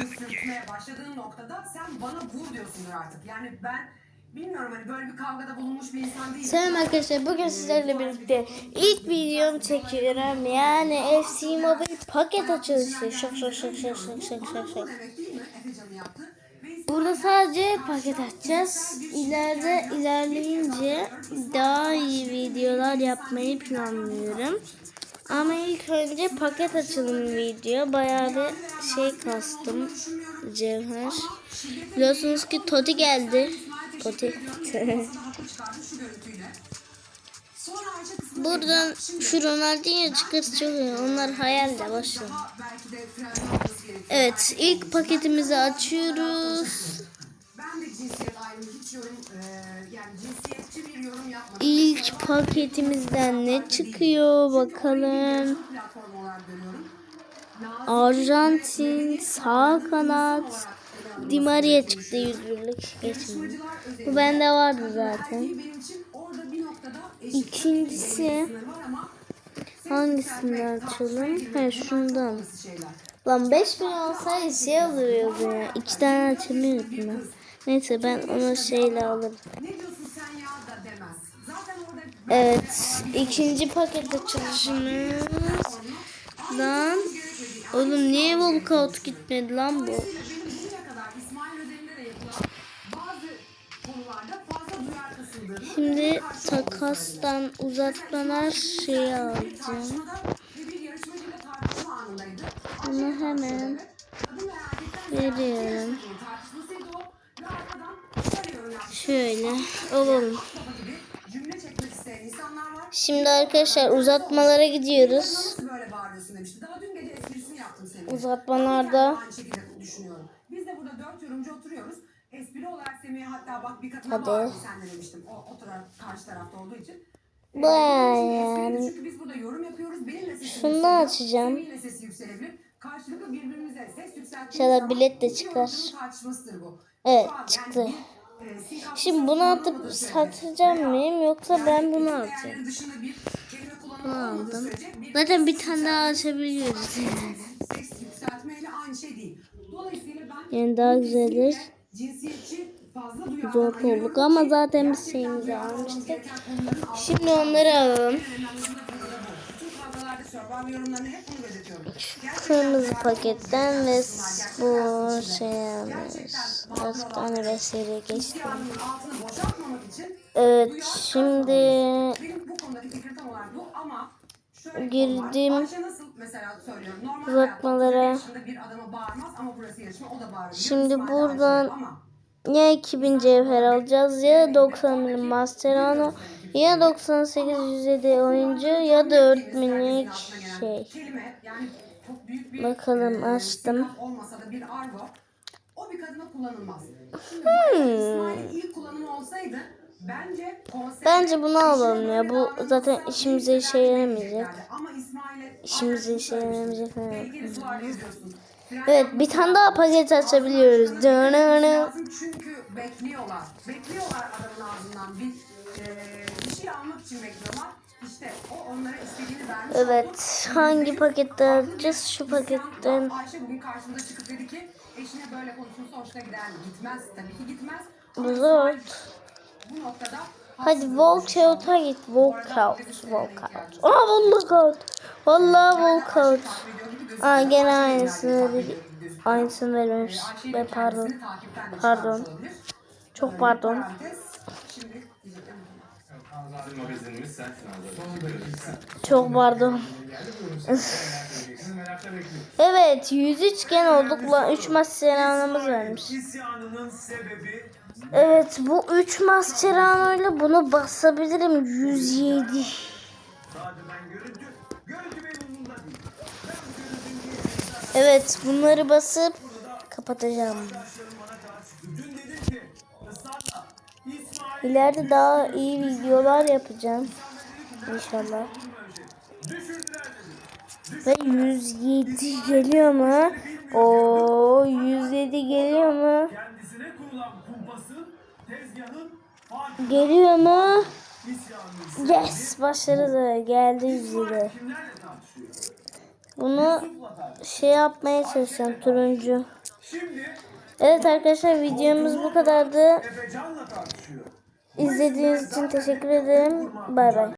lafını sürtmeye başladığın noktada sen bana vur diyorsundur artık. Yani ben bilmiyorum hani böyle bir kavgada bulunmuş bir insan değilim. Selam arkadaşlar bugün ee, sizlerle birlikte şey. ilk videomu çekiyorum. Yani FC Mobile paket açılışı. Şak şak şak şak şak şak şak şak. Burada sadece paket açacağız. Şey İleride şey ilerleyince daha iyi videolar yapmayı planlıyorum ama ilk önce paket açılım video bayağı bir şey kastım cevher biliyorsunuz ki Toti geldi Toti Buradan şu Ronaldinho çıkarsa çok. Onlar hayal de gerekiyor. Evet ilk paketimizi açıyoruz. Ben de cinsiyet ayrımı hiç yorum e, yani cinsiyetçi bir yorum yapmadım. İlk paketimizden ne çıkıyor bakalım. Arjantin sağ kanat Di Maria çıktı 101'lik geçmedi. Bu bende vardı zaten. İkincisi hangisinden açalım? He şundan. Lan 5000 olsaydı şey oluyordu ya. İki tane açamıyordum ben. Neyse ben onu şeyle alırım. Evet. ikinci paket açılışımız. Lan. Oğlum niye walkout gitmedi lan bu? Şimdi takastan uzatmalar şeyi alacağım. Bunu hemen veriyorum. Daha dün gece esprisini yaptım senin. Uzatmalarda. Biz de burada dört yorumcu oturuyoruz. Espri olarak Semih'e hatta bak bir katına Hadi. bağırdım sen de demiştim. O, o taraf karşı tarafta olduğu için. Ee, bizim için yani. Çünkü biz burada yorum yapıyoruz. Benimle sesim Şunu açacağım. Semih'le sesi yükselebilir. Karşılıklı birbirimize ses yükselttiğimiz İnşallah bilet de çıkar. Evet, çıktı. Şimdi bunu atıp satacağım mıyım yoksa ben bunu atayım. Bunu aldım. Zaten bir tane daha açabiliyoruz. Yani daha güzelir. Zor kolluk ama zaten biz şeyimizi almıştık. Şimdi onları alalım. Kırmızı paketten ve bu şey artık tane vesaire geçti. Evet şimdi girdim uzatmalara. Şimdi buradan ya 2000 cevher alacağız ya 90 master ano ya 98 107 oyuncu ya da öğretmenlik şey. Bakalım açtım. O bir kadına kullanılmaz. Hmm. ilk kullanımı olsaydı Bence, Bence bunu alalım ya. Bu zaten işimize işe yaramayacak. İşimize işe yaramayacak evet. Bir tane daha paket açabiliyoruz. Çünkü bekliyorlar. Bekliyorlar adamın ağzından bir e, bir şey almak için bekliyorlar. İşte o onlara istediğini vermiş Evet hangi pakette açacağız? Şu paketten. Ayşe bugün karşımda çıkıp dedi ki eşine böyle konuşursa hoşuna gider mi? Gitmez. Tabii ki gitmez. Ama Bu İsmail zor. Bu noktada Hadi walkout'a git. Walkout. Walkout. Aa walkout. Vallahi walkout. Aa gene aynısını dedi. Aynısını vermemiş. Ben pardon. Pardon. Çok pardon. Çok pardon. Evet 103 gen olduk lan 3 maç selamımız vermiş. Evet bu 3 Mascherano ile bunu basabilirim 107. Evet bunları basıp kapatacağım. İleride daha iyi videolar yapacağım. İnşallah. Ve 107 geliyor mu? O 107 geliyor mu? Geliyor mu? Yes başarılı geldi 107. Bunu şey yapmaya çalışacağım turuncu. Evet arkadaşlar videomuz bu kadardı. İzlediğiniz için teşekkür ederim. Bay bay.